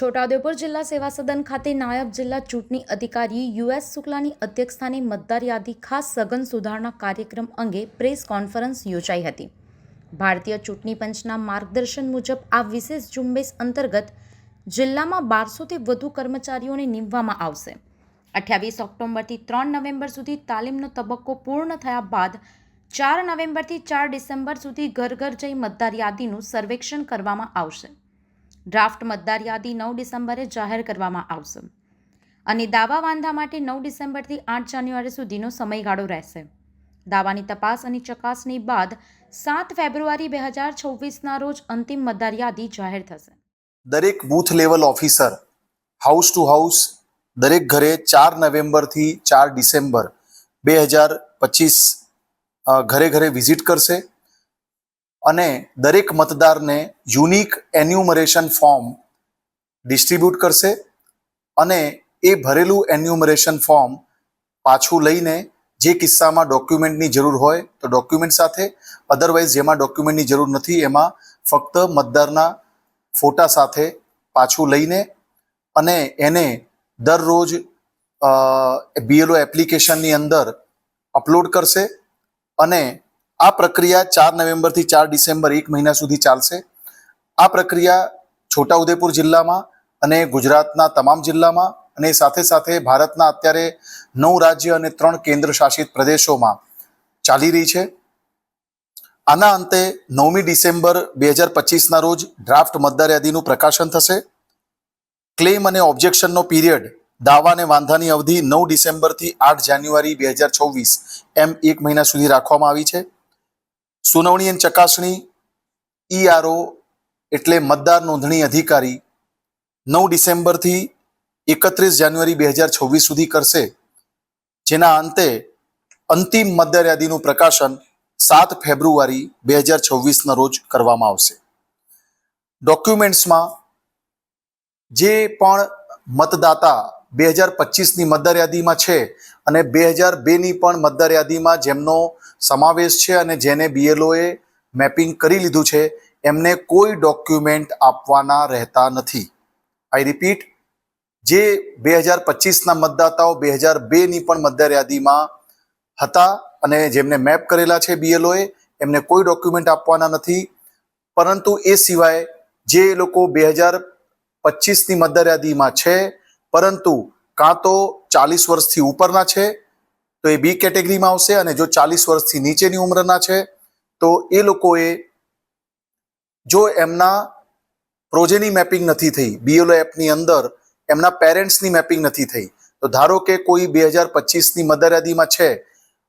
છોટાઉદેપુર જિલ્લા સેવા સદન ખાતે નાયબ જિલ્લા ચૂંટણી અધિકારી યુએસ શુક્લાની અધ્યક્ષસ્થાને મતદાર યાદી ખાસ સઘન સુધારણા કાર્યક્રમ અંગે પ્રેસ કોન્ફરન્સ યોજાઈ હતી. ભારતીય ચૂંટણી પંચના માર્ગદર્શન મુજબ આ વિશેષ ઝુંબેશ અંતર્ગત જિલ્લામાં બારસોથી વધુ કર્મચારીઓને નીમવામાં આવશે. અઠ્યાવીસ ઓક્ટોબરથી ત્રણ નવેમ્બર સુધી તાલીમનો તબક્કો પૂર્ણ થયા બાદ ચાર નવેમ્બરથી ચાર ડિસેમ્બર સુધી ઘર ઘર જઈ મતદાર યાદીનું સર્વેક્ષણ કરવામાં આવશે. ડ્રાફ્ટ મતદાર યાદી નવ ડિસેમ્બરે જાહેર કરવામાં આવશે અને દાવા વાંધા માટે નવ ડિસેમ્બરથી આઠ જાન્યુઆરી સુધીનો સમયગાળો રહેશે. દાવાની તપાસ અને ચકાસણી બાદ સાત ફેબ્રુઆરી બે હજાર છવ્વીસના રોજ અંતિમ મતદાર યાદી જાહેર થશે. દરેક booth level officer, house to house, દરેક ઘરે ચાર નવેમ્બરથી ચાર ડિસેમ્બર બે હજાર પચીસ ઘરે ઘરે વિઝિટ કરશે. અને દરેક મતદારને યુનિક એન્યુમરેશન ફોર્મ ડિસ્ટ્રીબ્યુટ કરશે અને એ ભરેલું એન્યુમરેશન ફોર્મ પાછું લઈને જે કિસ્સામાં ડોક્યુમેન્ટની જરૂર હોય તો ડોક્યુમેન્ટ સાથે અધરવાઇઝ જેમાં ડોક્યુમેન્ટની જરૂર નથી એમાં ફક્ત મતદારના ફોટા સાથે પાછું લઈને અને એને દરરોજ બીએલઓ એપ્લિકેશનની અંદર અપલોડ કરશે અને આ પ્રક્રિયા ચાર નવેમ્બરથી ચાર ડિસેમ્બર એક મહિના સુધી ચાલશે. આ પ્રક્રિયા છોટાઉદેપુર જિલ્લામાં અને ગુજરાતના તમામ જિલ્લામાં અને સાથે સાથે ભારતના અત્યારે નવ રાજ્ય અને ત્રણ કેન્દ્ર શાસિત પ્રદેશોમાં ચાલી રહી છે. આના અંતે નવમી ડિસેમ્બર બે હજાર પચીસના રોજ ડ્રાફ્ટ મતદાર યાદીનું પ્રકાશન થશે. ક્લેમ અને ઓબ્જેક્શનનો પીરિયડ દાવા અને વાંધાની અવધિ નવ ડિસેમ્બરથી આઠ જાન્યુઆરી બે હજાર છવ્વીસ એમ એક મહિના સુધી રાખવામાં આવી છે. સુનાવણી અને ચકાસણી ઈઆરઓ એટલે મતદાર નોંધણી અધિકારી નવ ડિસેમ્બરથી એકત્રીસ જાન્યુઆરી બે હજાર છવ્વીસ સુધી કરશે. જેના અંતે અંતિમ મતદાર યાદીનું પ્રકાશન સાત ફેબ્રુઆરી બે હજાર છવ્વીસના રોજ કરવામાં આવશે. ડોક્યુમેન્ટ્સમાં જે પણ મતદાતા બે હજાર પચીસની મતદાર યાદીમાં છે અને બે હજાર બેની પણ મતદાર યાદીમાં જેમનો સમાવેશ છે અને જેને બીએલઓએ મેપિંગ કરી લીધું છે, એમને કોઈ ડોક્યુમેન્ટ આપવાના રહેતા નથી. આઈ રિપીટ જે બે હજાર પચીસના મતદાતાઓ બે હજાર બેની પણ મતદાર યાદીમાં હતા અને જેમને મેપ કરેલા છે બીએલઓએ એમને કોઈ ડોક્યુમેન્ટ આપવાના નથી. પરંતુ એ સિવાય જે લોકો બે હજાર પચીસની મતદાર યાદીમાં છે પરંતુ કાં તો ચાલીસ વર્ષથી ઉપરના છે, તો એ બી કેટેગરીમાં આવશે અને જો ચાલીસ વર્ષથી નીચેની ઉંમરના છે, તો એ લોકોએ જો એમના પ્રોજેની મેપિંગ નથી થઈ, બીએલઓ એપની અંદર એમના પેરેન્ટ્સની મેપિંગ નથી થઈ, તો ધારો કે કોઈ બે હજાર પચીસની યાદીમાં છે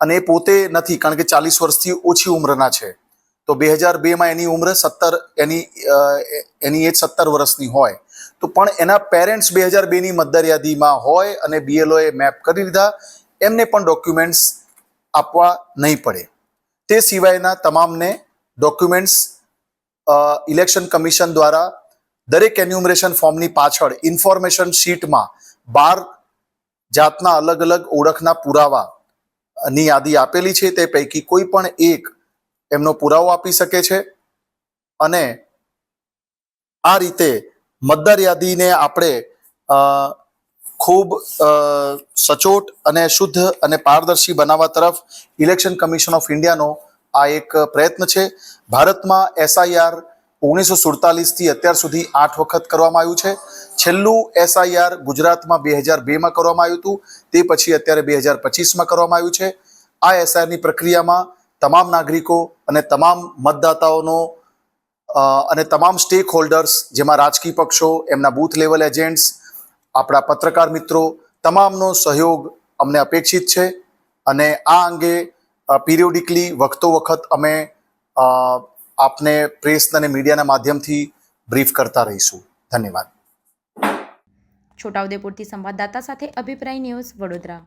અને એ પોતે નથી, કારણ કે ચાલીસ વર્ષથી ઓછી ઉંમરના છે, તો બે હજાર બેમાં એની ઉંમર સત્તર, એની એની એજ સત્તર વર્ષની હોય તો પણ એના પેરેન્ટ્સ બે હજાર બેની મતદાર યાદીમાં હોય અને બીએલઓએ મેપ કરી લીધા, એમને પણ ડોક્યુમેન્ટ્સ આપવા નહીં પડે. તે સિવાયના તમામને ડોક્યુમેન્ટ્સ ઇલેક્શન કમિશન દ્વારા દરેક એન્યુમરેશન ફોર્મની પાછળ ઇન્ફોર્મેશન શીટમાં બાર જાતના અલગ અલગ ઓળખના પુરાવા ની યાદી આપેલી છે. તે પૈકી કોઈ પણ એક એમનો પુરાવો આપી શકે છે અને આ રીતે મતદાર યાદીને આપણે ખૂબ સચોટ અને શુદ્ધ અને પારદર્શી બનાવવા તરફ ઇલેક્શન કમિશન ઓફ ઇન્ડિયાનો આ એક પ્રયત્ન છે. ભારતમાં એસઆઈઆર ઓગણીસો સુડતાલીસથી અત્યાર સુધી આઠ વખત કરવામાં આવ્યું છે. છેલ્લું એસઆઈઆર ગુજરાતમાં બે હજાર બેમાં કરવામાં આવ્યું હતું. તે પછી અત્યારે બે હજાર પચીસમાં કરવામાં આવ્યું છે. આ એસઆઈઆરની પ્રક્રિયામાં તમામ નાગરિકો અને તમામ મતદાતાઓનો અને તમામ સ્ટેક હોલ્ડર્સ જેમાં રાજકીય પક્ષો, એમના બૂથ લેવલ એજન્ટ્સ આપણા પત્રકાર મિત્રો, તમામનો સહયોગ અમને અપેક્ષિત છે. અને આ અંગે પિરિયોડિકલી વખતો વખત અમે આપને પ્રેસ અને મીડિયાના માધ્યમથી બ્રીફ કરતા રહીશું. ધન્યવાદ. છોટાઉદેપુરથી સંવાદદાતા સાથે અભિપ્રાય ન્યૂઝ વડોદરા.